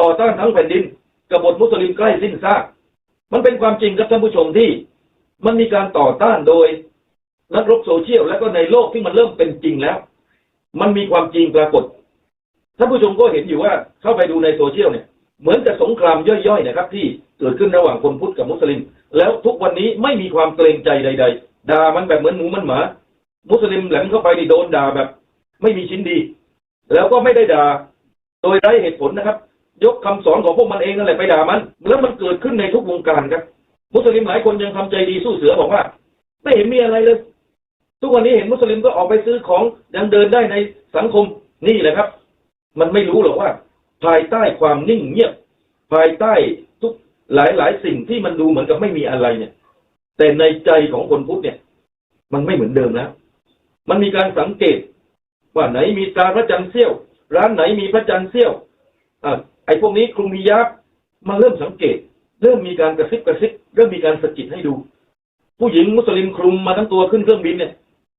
ต่อต้านทั้งแผ่นดินกบฏมุสลิมใกล้สิ้นซากมันเป็นความจริงครับท่านผู้ชมที่มันมีการต่อต้านโดยนักรบโซเชียลและก็ในโลกที่มันเริ่มเป็นจริงแล้ว มันมีความจริงปรากฏท่านผู้ชมก็เห็นอยู่ว่าเข้าไปดูในโซเชียลเนี่ย เหมือนกับสงครามย่อยๆนะครับ ที่เกิดขึ้นระหว่างคนพุทธกับมุสลิม แล้วทุกวันนี้ไม่มีความเกรงใจใด ๆด่ามันแบบเหมือนหมูมันหมา มุสลิมแหลมเข้าไปนี่โดนด่าแบบ ไม่มีชิ้นดี แล้วก็ไม่ได้ด่าโดยไร้เหตุผลนะครับ ยกคำสอนของพวกมันเองนั่นแหละไปด่ามัน แล้วมันเกิดขึ้นในทุกวงการครับ มุสลิมหลายคนยังทำใจดีสู้เสือบอกว่า ไม่เห็นมีอะไรเลย ทุกวันนี้เห็นมุสลิมก็ออกไปซื้อของยังเดินได้ในสังคมนี่แหละครับ มันไม่รู้หรอกว่า ภายใต้ความนิ่งเงียบ ภายใต้ทุกหลายหลายสิ่งที่มันดูเหมือนกับไม่มีอะไรเนี่ย แต่ในใจของคนพุทธเนี่ย มันไม่เหมือนเดิมแล้วมันมีการสังเกต ว่าไหนมีตาพระจันทร์เสี้ยว ร้านไหนมีพระจันทร์เสี้ยวอะ ไอ้พวกนี้คลุมมียับมันเริ่มสังเกต เริ่มมีการกระซิบกระซิบเริ่มมีการสะกิดให้ดู ผู้หญิงมุสลิมคลุมมาทั้งตัวขึ้นเครื่องบินเนี่ย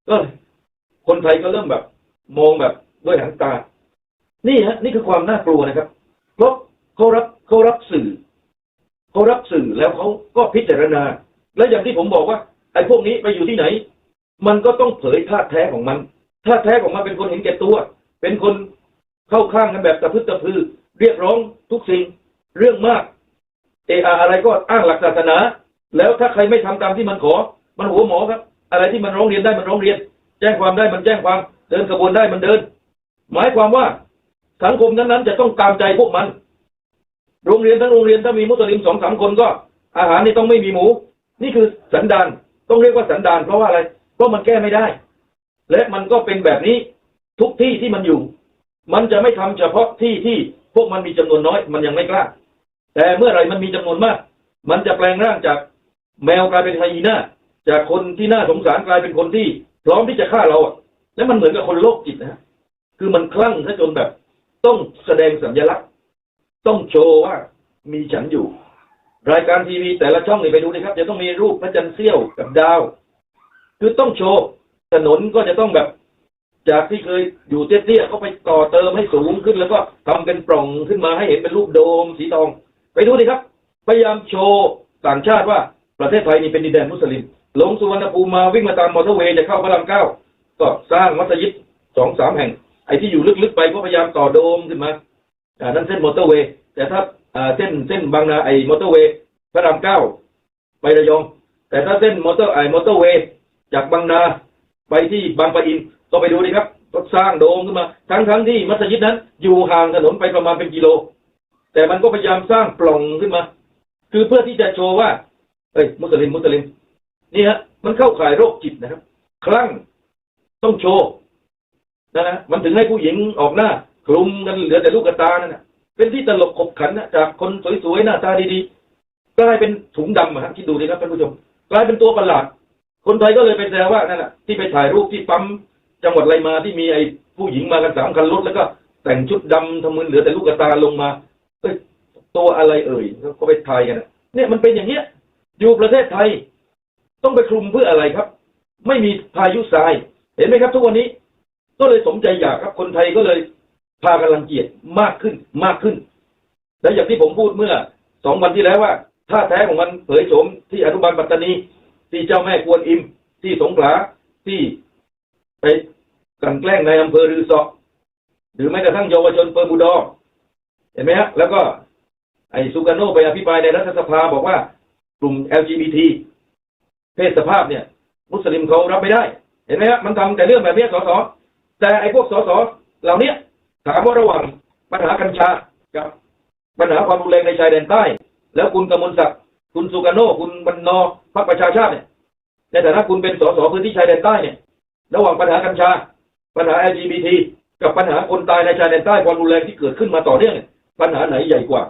ก็คนไทยก็เริ่มแบบ มองแบบด้วยหางตา นี่ฮะ นี่คือความน่ากลัวนะครับ เพราะเขารับเขารับสื่อเขารับสื่อแล้วเขาก็พิจารณา และอย่างที่ผมบอกว่าไอ้พวกนี้ไปอยู่ที่ไหน มันก็ต้องเผยท่าแท้ของมันท่าแท้ของมันเป็นคนเห็นแก่ตัว เป็นคนเข้าข้างกันแบบตะพึดตะพือ เรียกร้องทุกสิ่งเรื่องมากเอออะไรก็อ้างหลักศาสนา แล้วถ้าใครไม่ทำตามที่มันขอ มันหัวหมอครับ อะไรที่มันร้องเรียนได้มันร้องเรียน แจ้งความได้มันแจ้งความเดินกระบวนได้มันเดิน หมายความว่าสังคมนั้นๆจะต้องตามใจพวกมัน โรงเรียนทั้งโรงเรียนถ้ามีมุสลิมสองสามคนก็ อาหารนี่ต้องไม่มีหมู นี่คือสันดานต้องเรียกว่าสันดานเพราะว่าอะไร เพราะมันแก้ไม่ได้ และมันก็เป็นแบบนี้ทุกที่ที่มันอยู่ มันจะไม่ทำเฉพาะที่ที่ พวกมันมีจำนวนน้อย มันยังไม่กล้า แต่เมื่อไหร่มันมีจำนวนมาก มันจะแปลงร่างจากแมวกลายเป็นไฮยีน่าจากคนที่น่าสงสารกลายเป็นคนที่พร้อมที่จะฆ่าเราอะและมันเหมือนกับคนโรคจิตนะฮะคือมันคลั่งซะจนแบบ ต้องแสดงสัญลักษณ์ ต้องโชว์ว่ามีฉันอยู่ รายการทีวีแต่ละช่องนี่ไปดูนะครับ จะต้องมีรูปพระจันทร์เสี้ยวกับดาว คือต้องโชว์ถนนก็จะต้องแบบ จากที่เคยอยู่เตี้ยๆก็ไปต่อเติมให้สูงขึ้นแล้วก็ทำเป็นปล่องขึ้นมาให้เห็นเป็นรูปโดมสีทอง ไปดูดิครับ พยายามโชว์ต่างชาติว่าประเทศไทยนี่เป็นดินแดนมุสลิม ลงสุวรรณภูมิมาวิ่งมาตามมอเตอร์เวย์จะเข้าพระรามเก้าก็สร้างมัสยิดสองสามแห่ง ไอ้ที่อยู่ลึกๆไปก็พยายามต่อโดมขึ้นมาอ่านั่นเส้นมอเตอร์เวย์ แต่ถ้าอ่าเส้นเส้นบางนาไอ้มอเตอร์เวย์พระรามเก้าไประยอง แต่ถ้าเส้นมอเตอร์ไอ้มอเตอร์เวย์จากบางนาไปที่บางปะอิน ก็ไปดูดิครับก็สร้างโดมขึ้นมา ทั้งทั้งๆที่มัสยิดนั้น อยู่ห่างถนนไปประมาณเป็นกิโล แต่มันก็พยายามสร้างปล่องขึ้นมา คือเพื่อที่จะโชว์ว่าเอ้ยมุสลิมมุสลิมนี่ฮะมันเข้าข่ายโรคจิตนะครับ คลั่งต้องโชว์นะนะมันถึงให้ผู้หญิงออกหน้าคลุมกันเหลือแต่ลูกตานั่นนะเป็นที่ตลกขบขันนะจากคนสวยๆหน้าตาดีๆกลายเป็นถุงดำอะฮะคิดดูดิครับท่านผู้ชมกลายเป็นตัวประหลาด คนไทยก็เลยไปแซวว่านั่นแหละที่ไปถ่ายรูปที่ปั๊ม จังหวัดอะไรมาที่มีไอ้ผู้หญิงมากันสามคันรถแล้วก็ แต่งชุดดำทำมือเหลือแต่ลูกตาลงมาเอ้ยตัวอะไรเอ่ยก็ไปถ่ายกันเนี่ยมันเป็นอย่างเงี้ย อยู่ประเทศไทย ต้องไปคลุมเพื่ออะไรครับ ไม่มีพายุทราย เห็นไหมครับ ทุกวันนี้ ก็เลยสมใจอยากครับ คนไทยก็เลยพากันรังเกียจมากขึ้นมากขึ้น และอย่างที่ผมพูดเมื่อสองวันที่แล้วว่าท่าแท้ของมันเผยโฉมที่อนุบาลปัตตานี ที่เจ้าแม่กวนอิม ที่สงขลาที่ ไปกลั่นแกล้งในอำเภอรือสอหรือแม้กระทั่งเยาวชนเปอร์บูดอเห็นไหมฮะ แล้วก็ไอ้ซูกาโนไปอภิปรายในรัฐสภาบอกว่ากลุ่ม LGBT เพศสภาพเนี่ย มุสลิมเขารับไม่ได้ เห็นไหมฮะมันทำแต่เรื่องแบบนี้สสแต่ไอ้พวกสสเหล่านี้ถามว่าระหว่างปัญหากัญชากับปัญหาความรุนแรงในชายแดนใต้ แล้วคุณกมลศักดิ์คุณสุกาโน คุณบรรณอพรรคประชาชาติเนี่ยในฐานะคุณเป็นสสพื้นที่ชายแดนใต้เนี่ย ระหว่างปัญหากัญชา ปัญหา LGBT กับปัญหาคนตายในชายแดนใต้ความรุนแรงที่เกิดขึ้นมาต่อเนื่องปัญหาไหนใหญ่กว่า